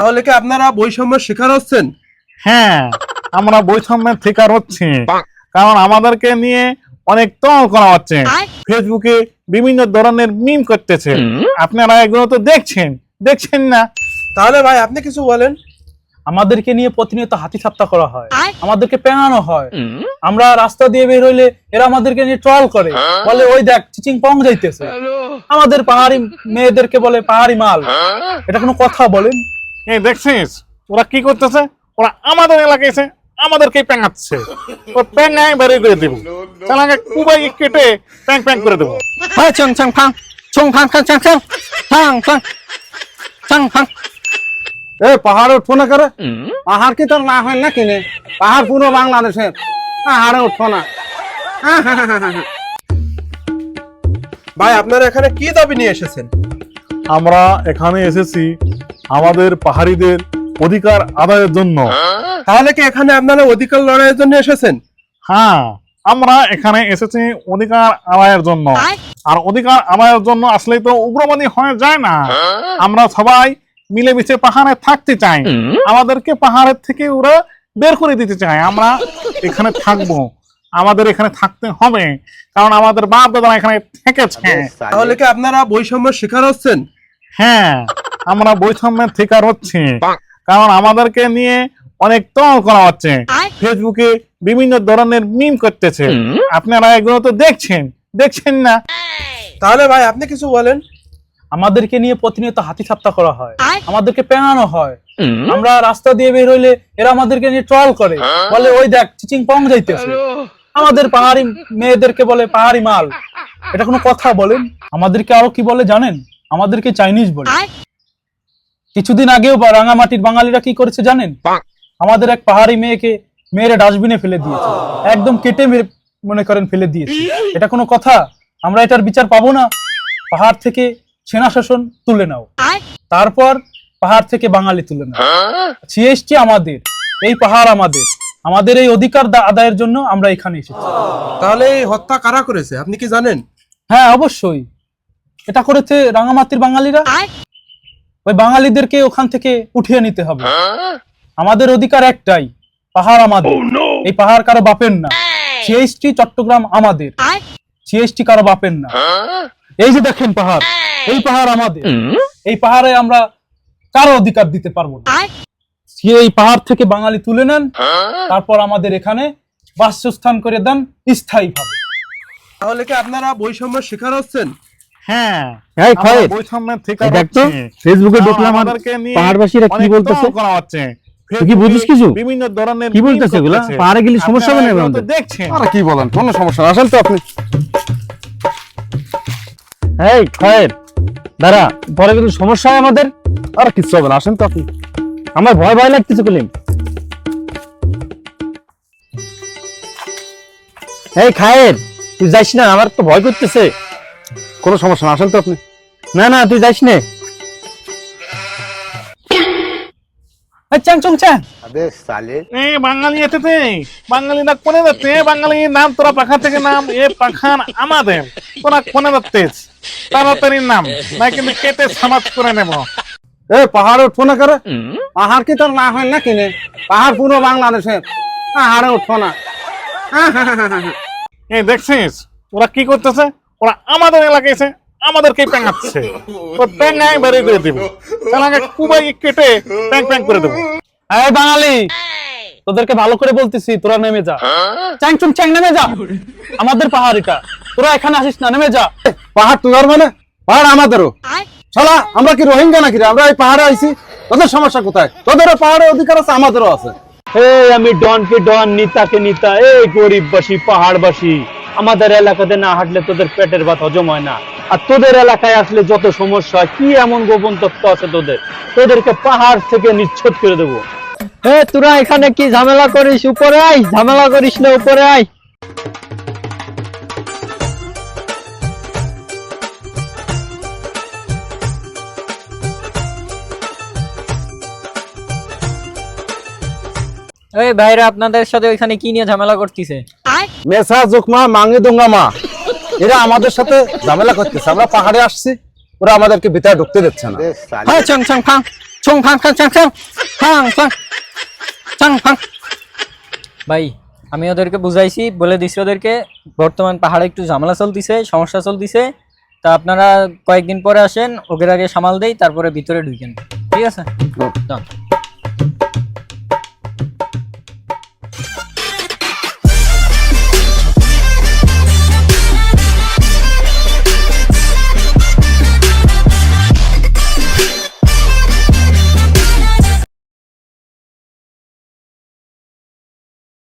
তাহলে কি আপনারা বৈষম্যের শিকার হচ্ছেন? হ্যাঁ আমরা বৈষম্যের শিকার হচ্ছি। কারণ আমাদেরকে নিয়ে অনেক টল করা হচ্ছে। ফেসবুকে বিভিন্ন ধরনের মিম করতেছে। আপনারা এগুলো তো দেখছেন। দেখছেন না? তাহলে ভাই আপনি কিছু বলেন। আমাদেরকে নিয়ে প্রতিনিয়ত হাতি ঠাট্টা করা হয়। আমাদেরকে পেঙানো হয়। আমরা রাস্তা দিয়ে বের হইলে এরা আমাদেরকে নিয়ে ট্রল করে। বলে ওই দেখ চিচিং পং যাইতেছে আমাদের পাহাড়ি মেয়েদেরকে বলে পাহাড়ি মাল। এটা কোনো কথা বলেন? এই দেখছিস? ওরা কি করতেছে? ওরা আমাদের এলাকায় এসে আমাদেরকে প্যাঙাচ্ছে ও প্যাঙায় বেরিয়ে করে দেবো। চালাকে কুবাই কেটে প্যাং প্যাং করে দেবো। হয় চং চং ফাং। চং ফাং ফাং চং চং। ফাং ফাং। চং ফাং। এ পাহাড়ে উঠবো না করে? পাহাড় কি তোর না হয় না কিনে? পাহাড় পুরো বাংলাদেশের। পাহাড়ে উঠবো না। ভাই আপনারা এখানে কি দাবি নিয়ে এসেছেন? আমরা এখানে এসেছি আমাদের পাহাড়িদের অধিকার আদায়ের জন্য। তাহলে কি এখানে আপনারা অধিকার লড়াইয়ের জন্য এসেছেন? হ্যাঁ আমরা এখানে এসেছি অধিকার আদায়ের জন্য। আর অধিকার আদায়ের জন্য আসলে তো উগ্রবাদী হয়ে যায় না। আমরা সবাই মিলেমিশে পাহাড়ে থাকতে চাই। আমাদেরকে পাহাড়ের থেকে ওরা বের করে দিতে চায়। আমরা এখানে থাকব। আমাদের এখানে থাকতে হবে। কারণ আমাদের বাপ দাদা এখানে থেকেছে। তাহলে কি আপনারা বৈষম্যের শিকার হচ্ছেন? হ্যাঁ। আমরা বৈষম্যের শিকার হচ্ছি। কারণ আমাদেরকে নিয়ে অনেক টল করা হচ্ছে। ফেসবুকে বিভিন্ন ধরনের মিম করতেছে। আপনারা এগুলো তো দেখছেন। দেখছেন না। তাহলে ভাই আপনি কিছু বলেন। আমাদেরকে নিয়ে প্রতিনিয়ত হাতি ঠাট্টা করা হয়। আমাদেরকে পেঙানো হয়। আমরা রাস্তা দিয়ে বের হইলে এরা আমাদেরকে নিয়ে ট্রল করে। বলে ওই দেখ চিচিং পং যাইতেছে আমাদের পাহাড়ি মেয়েদেরকে বলে পাহাড়ি মাল। এটা কোনো কথা বলেন? আমাদেরকে আরও কি বলে জানেন? আমাদেরকে চাইনিজ বলে। কিছুদিন আগেও বা রাঙামাটির বাঙালিরা কি করেছে জানেন? আমাদের এক পাহাড়ি মেয়েকে মেয়েরা ডাস্টবিনে ফেলে দিয়েছে। একদম কেটে মেরে মনে করেন ফেলে দিয়েছে। এটা কোনো কথা? আমরা এটার বিচার পাবো না? পাহাড় থেকে সেনা শাসন তুলে নাও। তারপর পাহাড় থেকে বাঙালি তুলে নাও। সিএসটি আমাদের। এই পাহাড় আমাদের। আমাদের এই অধিকার আদায়ের জন্য আমরা এখানে এসেছি। তাহলে এই হত্যা কারা করেছে? আপনি কি জানেন? হ্যাঁ অবশ্যই। এটা করেছে রাঙামাটির বাঙালিরা। ওই বাঙালিদেরকে ওখান থেকে উঠিয়ে নিতে হবে। আমাদের অধিকার একটাই পাহাড় আমাদের। এই পাহাড় কারও বাপের না। সিএসটি চট্টগ্রাম আমাদের। সিএসটি কারও বাপের না। এই যে দেখেন পাহাড় এই পাহাড় আমাদের। এই পাহাড়ে আমরা কারও অধিকার দিতে পারব না। এই পাহাড় থেকে বাঙালি তুলে নেন তারপর আমাদের এখানে বাসস্থান করে দেন স্থায়ী ভাবে তাহলে কি আপনারা বৈষম্য শিকার হচ্ছেন? হ্যাঁ। এই খয়ের বৈষম্যের শিকার এই দেখ ফেসবুকে কারণ আর পাহাড়বাসীরা কি বলতেছে? করা হচ্ছে। কি বুঝিস কিছু? বিভিন্ন ধরনের কি বলতেছে এগুলা? পাহাড়ে গেলে সমস্যা হবে না? দেখছেন। আর কি বলেন কোনো সমস্যা আসেন তো আপনি। এই খয়ের দাঁড়া পরে কিন্তু সমস্যা হয় আমাদের। আর কিচ্ছু হবে না আসেন তো আপনি। আমার ভয় ভয় লাগতেছে কলিম। এই খায়ের তুই যাইস না আমার তো ভয় করতেছে। কোনো সমস্যা না আসেন তো আপনি। না না তুই যাইস নে। চ্যাং চং চ্যাং। এ বাঙালি এতেতে বাঙালি না কোনে বাঙালি নাম তোরা পাখা থেকে নাম এ পাখান আমাদের। তোরা কোনে যাচ্ছিস? তাড়াতাড়ি নাম না কিন্তু কেটে সমাজ করে নেব। এ পাহাড়ে উঠবো না করে পাহাড় কি তোর না হয় না কিনে? পাহাড় পুরো বাংলাদেশের। পাহাড়ে উঠবো না। এই দেখছিস? ওরা কি করতেছে? ওরা আমাদের এলাকায় এসে আমাদেরকে প্যাঙাচ্ছে তো প্যাঙায় বেরিয়ে করে দিব। চালাকে কুবাই কেটে প্যাং প্যাং করে দেবো। এই বাঙালি তোদেরকে ভালো করে বলতেছি তোরা নেমে যা। চ্যাং চুং চ্যাং নেমে যা। আমাদের পাহাড় এটা তোরা এখানে আসিস না নেমে যা। পাহাড় তোর মানে? পাহাড় আমাদেরও। শালা আমরা কি রোহিঙ্গা নাকি রে? আমরা এই পাহাড়ে আইছি। তোদের সমস্যা কোথায়? তোদেরও পাহাড়ে অধিকার আছে আমাদেরও আছে। এই আমি ডনকে ডন নিতাকে নিতা এই গরিববাসী পাহাড়বাসী। আমাদের এলাকাতে না হাঁটলে তোদের পেটের ভাত হজম হয় না। আর তোদের এলাকায় আসলে যত সমস্যা হয়, কি এমন গোপন তত্ত্ব আছে তোদের? তোদেরকে পাহাড় থেকে নিচ্ছদ করে দেবো। হ্যাঁ তোরা এখানে কি ঝামেলা করিস? উপরে আয় ঝামেলা করিস না উপরে আয়। ওই ভাইরা আপনাদের সাথে ওইখানে কি নিয়ে ঝামেলা করতেছে? মেসা জুকমা মাঙ্গি দুঙ্গামা এরা আমাদের সাথে ঝামেলা করতেছে। আমরা পাহাড়ে আসছি ওরা আমাদেরকে ভিতরে ঢুকতে দিচ্ছে না। হ্যাঁ চং চং ফাং। চং ফাং ফাং চং চং। ফাং চং। চং ফাং। ভাই আমি ওদেরকে বুঝাইছি বলে দিছি ওদেরকে বর্তমান পাহাড়ে একটু ঝামেলা চলতিছে সমস্যা চলতিছে। তা আপনারা কয়েকদিন পরে আসেন ওদের আগে সামাল দেই তারপরে ভিতরে ঢুকেন। ঠিক আছে?